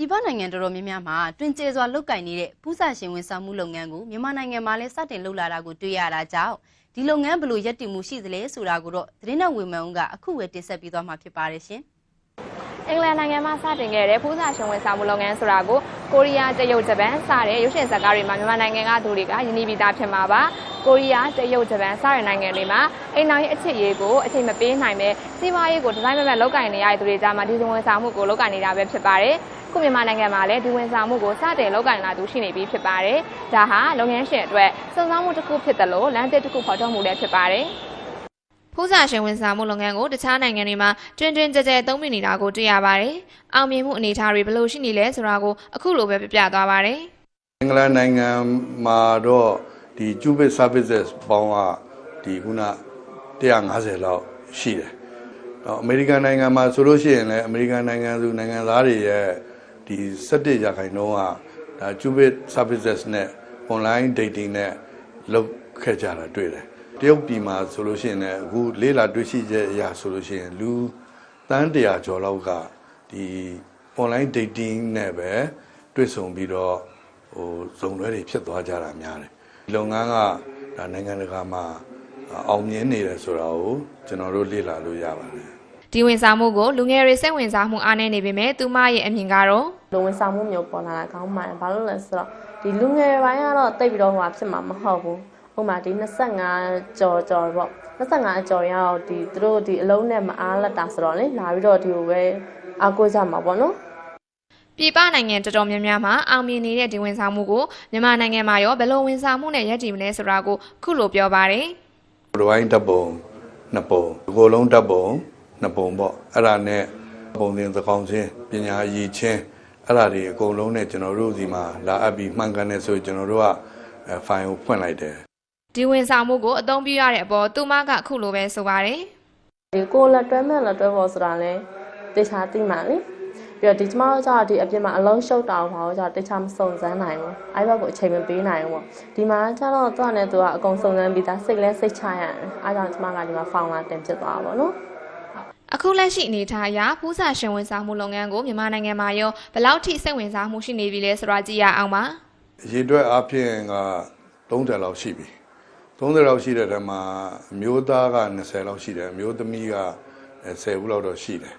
ပြည်ပနိုင်ငံတော်တော်များများမှာတွင်ကျဲစွာလုတ်ကင်နေတဲ့ပူးစာရှင်ဝန်ဆောင်မှုလုပ်ငန်းကိုမြန်မာနိုင်ငံမှာလည်းစတင်လုပ်လာတာကိုတွေ့ရတာကြောင့်ဒီလုပ်ငန်းဘယ်လိုရပ်တည်မှုရှိသလဲဆိုတာကိုတော့သတင်းတော်ဝေမှန်ဦးကအခုဝယ်တင်ဆက်ပေးသွားမှာဖြစ်ပါတယ်ရှင်။အင်္ဂလန်နိုင်ငံမှာစတင်ခဲ့တဲ့ဖူးစာရှင်ဝန်ဆောင်မှုလုပ်ငန်းဆိုတာကိုကိုရီးယားတရုတ်ဂျပန်စတဲ့ရုပ်ရှင်ဇာတ်ကားတွေမှာမြန်မာနိုင်ငံကသူတွေကယဉ်ကျေးပြီးသားဖြစ်မှာပါကိုရီးယားတရုတ်ဂျပန်စတဲ့နိုင်ငံတွေမှာအိမ်နောက်ရေးအချစ်ရေးကိုအချိန်မပေးနိုင်ပဲစီးပွားရေးကိုဒီဇိုင်းမမတ်လုပ်ကင်နေရတဲ့သူတွေကြားမှာဒီဇုံဝန်ဆောင်မှုကိုလုပ်ကင်နေတာပဲဖြစ်ပါတယ်ခုမြန်မာနိုင်ငံမှာလည်းဒီဝန်ဆောင်မှုကိုစတင်လုပ်ကင်လာသူရှိနေပြီဖြစ်ပါတယ်ဒါဟာလုပ်ငန်းရှင်အတွက်စုံစမ်းမှုတစ်ခုဖြစ်တယ်လို့လမ်းသစ်တစ်ခုဖော်ထုတ်မှုလည်းဖြစ်ပါတယ်ဖူးစာရှင်ဝန်ဆောင်မှုလုပ်ငန်းကိုတခြားနိုင်ငံတွေမှာတွင်တွင်ကြဲကြဲသုံးမိနေတာကိုတွေ့ရပါတယ်။အောင်မြင်မှုအနေအထားတွေဘယ်လိုရှိနေလဲဆိုတာကိုအခုလိုပဲပြပြသွားပါတယ်အင်္ဂလန်နိုင်ငံမှာတော့ဒီ Cubit services ပေါင်းကဒီခုန150လောက်ရှိတယ်။တော့အမေရိကန်နိုင်ငံမှာဆိုလို့ရှိရင်လည်းအမေရိကန်နိုင်ငံသူနိုင်ငံသားတွေရဲ့ ဒီ17ရာခိုင်နှုန်းကဒါ Cubit services နဲ့ online dating နဲ့လုပ်ခဲ့ကြတာတွေ့တယ်။တရုတ်ပြည်မှာဆိုလို့ရှိရင်လည်းအခုလေးလာတွေ့ရှိချက်အရာဆိုလို့ရှိရင်လူတန်း100ကျော်လောက်ကဒီ online dating နဲ့ပဲတွေ့ဆုံပြီးတော့ဟိုဇုံလွဲတွေဖြစ်သွားကြတာများတယ်ဒီလုပ်ငန်းကဒါနိုင်ငံတကာမှာအောင်မြင်နေတယ်ဆိုတာကိုကျွန်တော်တို့လေ့လာလို့ရပါတယ်။ ဒီဝန်ဆောင်မှုကိုလူငယ်တွေစိတ်ဝင်စားမှုအားနည်းနေပေမဲ့သူမရဲ့အမြင်ကတော့လူဝင်ဆောင်မှုမျိုးပေါ်လာတာကောင်းပါတယ်ဘာလို့လဲဆိုတော့ဒီလူငယ်ပိုင်းကတော့တိတ်ပြီးတော့ဟိုဖြစ်မှာမဟုတ်ဘူးဥပမာဒီ25ကြော်ကြော်ပေါ့25ကြော်ရောက်ဒီသူတို့ဒီအလုံးနဲ့မအားလက်တာဆိုတော့လေလာပြီးတော့ဒီကိုပဲအားကိုးကြမှာပေါ့နော်ပြည်ပနိုင်ငံတော်တော်များများမှာအောင်မြင်နေတဲ့ဒီဝန်ဆောင်မှုကိုမြန်မာနိုင်ငံမှာရောဘယ်လိုဝန်ဆောင်မှုနဲ့ရည်တည်မလဲဆိုတာကိုခုလိုပြောပါတယ်။ဘိုးပိုင်းတပ်ပုံနှစ်ပုံဒီကိုယ်လုံးတပ်ပုံ နှစ်ပုံပေါ့အဲ့ဒါနဲ့ပုံသင်သကောင်ချင်းပညာရည်ချင်းအဲ့ဒါတွေအကုန်လုံးနဲ့ကျွန်တော်တို့ဒီမှာလာအပ်ပြီးမှန်ကန်တယ်ဆိုရင်ကျွန်တော်တို့ကဖိုင်ကိုဖွင့်လိုက်တယ်ဒီဝန်ဆောင်မှုကိုအသုံးပြုရတဲ့အပေါ်သူမကခုလိုပဲဆိုပါတယ်ဒီကိုလက်တွဲမဲ့လက်တွဲဖို့ဆိုတာလဲတေချာသိမှလေပြီးတော့ဒီကျမတို့ကျတော့ဒီအပြင်မှာအလုံးရှုပ်တာဘာလို့ကျတော့တေချာမစုံစမ်းနိုင်ဘူးအဲ့ဘက်ကိုအချိန်မပေးနိုင်ဘူးပေါ့ဒီမှာကျတော့သူကလည်းသူကအကုန်စုံစမ်းပြီးသားစိတ်လဲစိတ်ချရတယ်အားကြောင့်ကျမကဒီမှာဖောင်လာတင်ဖြစ်သွားတာပေါ့နော်။ အခုလက်ရှိအနေအထားအရဖူးစာရှင်ဝန်ဆောင်မှုလုပ်ငန်းကိုမြန်မာနိုင်ငံမှာရောဘယ်လောက်ထိစိတ်ဝင်စားမှုရှိနေပြီလဲဆိုတာကြည့်ရအောင်ပါ။ရေတွက်အဖြစ်က30လောက်ရှိပြီ30လောက်ရှိတဲ့တည်းမှာအမျိုးသားက20လောက်ရှိတယ်အမျိုးသမီးက10ဦးလောက်တော့ရှိတယ်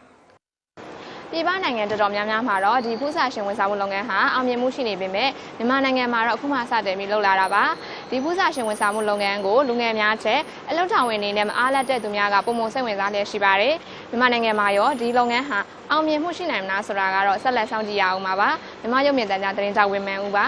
ပြည်ပနိုင်ငံတော်တော်များများမှာတော့ဒီဖူးစာရှင်ဝန်ဆောင်မှုလုပ်ငန်းဟာအောင်မြင်မှုရှိနေပေမဲ့မြန်မာနိုင်ငံမှာတော့အခုမှစတင်ပြီးလှုပ်လာတာပါဒီဖူးစာရှင်ဝန်ဆောင်မှုလုပ်ငန်းကိုလူငယ်များချက်အလုပ်ထောင်ဝင်နေနဲ့မအားလက်တဲ့သူများကပုံမစိတ်ဝင်စားလျက်ရှိပါတယ် မြန်မာနိုင်ငံမှာရောဒီလုပ်ငန်းဟာအောင်မြင်မှုရှိနိုင်မလားဆိုတာကတော့ဆက်လက်ဆောင်ကြည့်ရအောင်ပါပါမြန်မာရုပ်မြင်သံကြားသတင်းတောက်ဝင်းမန်းဦးပါ